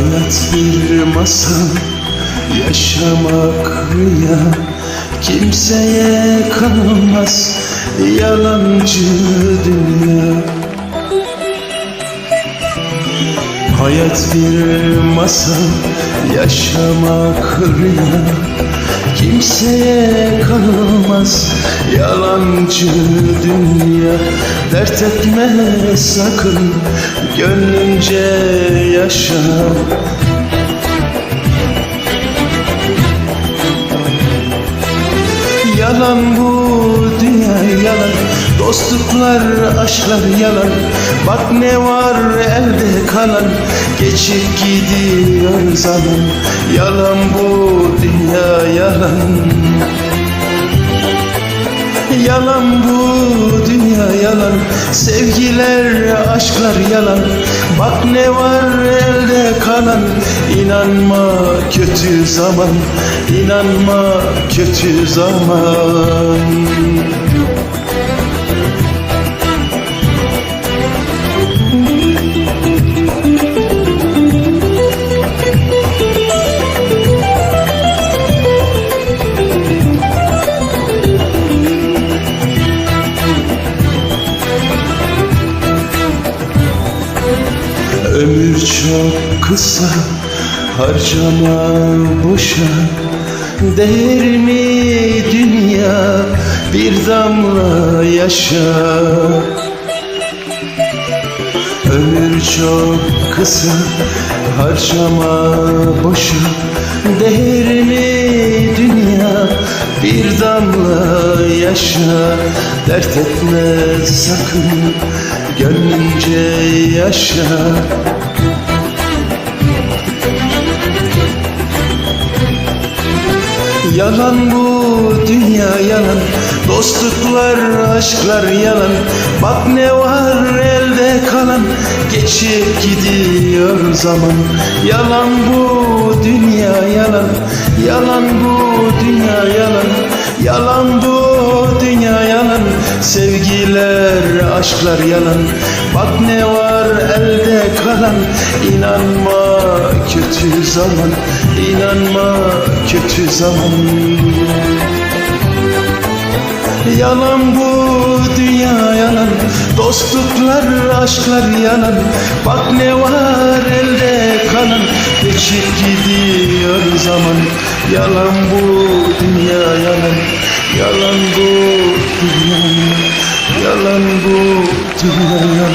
Hayat bir masal Yaşamak rüya. Kimseye kalmaz Yalancı dünya. Hayat bir masal Yaşamak rüya. Kimseye kalmaz Yalancı dünya Dert etme sakın Gönlünce yaşa. Yalan bu dünya yalan Dostluklar aşklar yalan. Bak ne var elde kalan Geçip gidiyor zaman. Yalan bu dünya yalan Yalan bu dünya yalan. Sevgiler aşklar yalan. Bak ne var elde kalan. İnanma kötü zaman. İnanma kötü zaman Ömür çok kısa Harcama boşa. Değer mi dünya Bir damla yaşa? Ömür çok kısa Harcama boşa. Değer mi Bir damla yaşa Dert etme sakın. Gönlünce yaşa. Yalan bu dünya yalan Dostluklar aşklar yalan Bak ne var elde kalan Geçip gidiyor zaman. Yalan bu dünya yalan Yalan bu dünya aşklar yalan Bak ne var elde kalan. İnanma kötü zaman İnanma kötü zaman. Yalan bu dünya yalan Dostluklar aşklar yalan Bak ne var elde kalan Geçip gidiyor zaman. Yalan bu dünya yalan Yalan bu dünya. yalan Yalan bu dünya yalan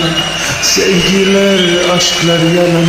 Sevgiler aşklar yalan